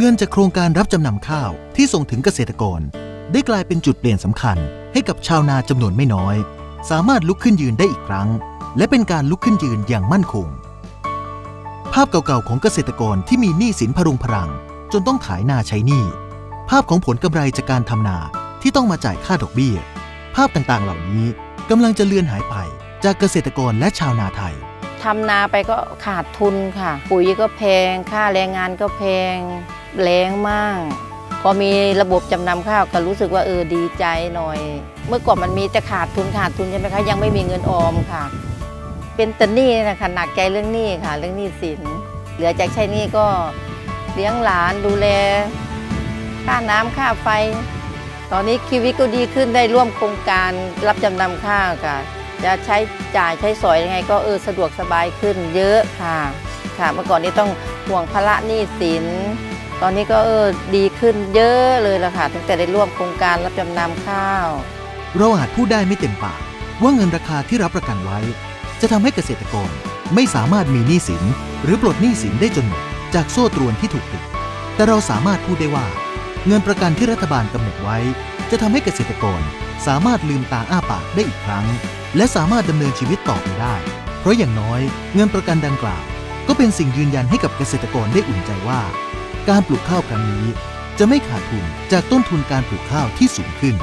เงินจากโครงการรับจำนำข้าวที่ส่งถึงเกษตรกร ได้กลายเป็นจุดเปลี่ยนสำคัญ ให้กับชาวนาจำนวนไม่น้อย สามารถลุกขึ้นยืนได้อีกครั้ง และเป็นการลุกขึ้นยืนอย่างมั่นคง ภาพเก่าๆของเกษตรกรที่มีหนี้สินพรุงพรัง จนต้องขายนาใช้หนี้ภาพของผลกำไรจากการทำนาที่ต้องมาจ่ายค่าดอกเบี้ย ภาพต่างๆเหล่านี้กำลังจะเลือนหายไปจากเกษตรกรและชาวนาไทย ทำนาไปก็ขาดทุนค่ะ ปุ๋ยก็แพง ค่าแรงงานก็แพงแรงมาก พอมีระบบจำนำข้าวก็รู้สึกว่าเออดีใจหน่อย เมื่อก่อนมันมีแต่ขาดทุนขาดทุนใช่ไหมคะยังไม่มีเงินออมค่ะ เป็นแต่หนี้นะคะหนักใจเรื่องหนี้ค่ะ เรื่องหนี้สิน เหลือจากใช้หนี้ก็เลี้ยงหลานดูแล ค่าน้ำค่าไฟ ตอนนี้ชีวิตก็ดีขึ้นได้ร่วมโครงการรับจำนำข้าวค่ะ จะใช้จ่ายใช้สอยยังไง ก็เออสะดวกสบายขึ้นเยอะค่ะค่ะ เมื่อก่อนนี้ต้องห่วงภาระหนี้สิน ตอนนี้ก็เออดีขึ้นเยอะเลยละค่ะตั้งแต่ได้ร่วมโครงการรับจำนำข้าว เราอาจพูดได้ไม่เต็มปากว่าเงินราคาที่รับประกันไว้ จะทำให้เกษตรกรไม่สามารถมีหนี้สิน หรือปลดหนี้สินได้จนหมดจากโซ่ตรวนที่ถูกติด แต่เราสามารถพูดได้ว่า เงินประกันที่รัฐบาลกำหนดไว้ จะทำให้เกษตรกร สามารถลืมตาอ้าปากได้อีกครั้ง และสามารถดำเนินชีวิตต่อไปได้ เพราะอย่างน้อยเงินประกันดังกล่าว ก็เป็นสิ่งยืนยันให้กับเกษตรกรได้อุ่นใจว่า การปลูกข้าวครั้งนี้ จะไม่ขาดทุนจากต้นทุนการปลูกข้าวที่สูงขึ้น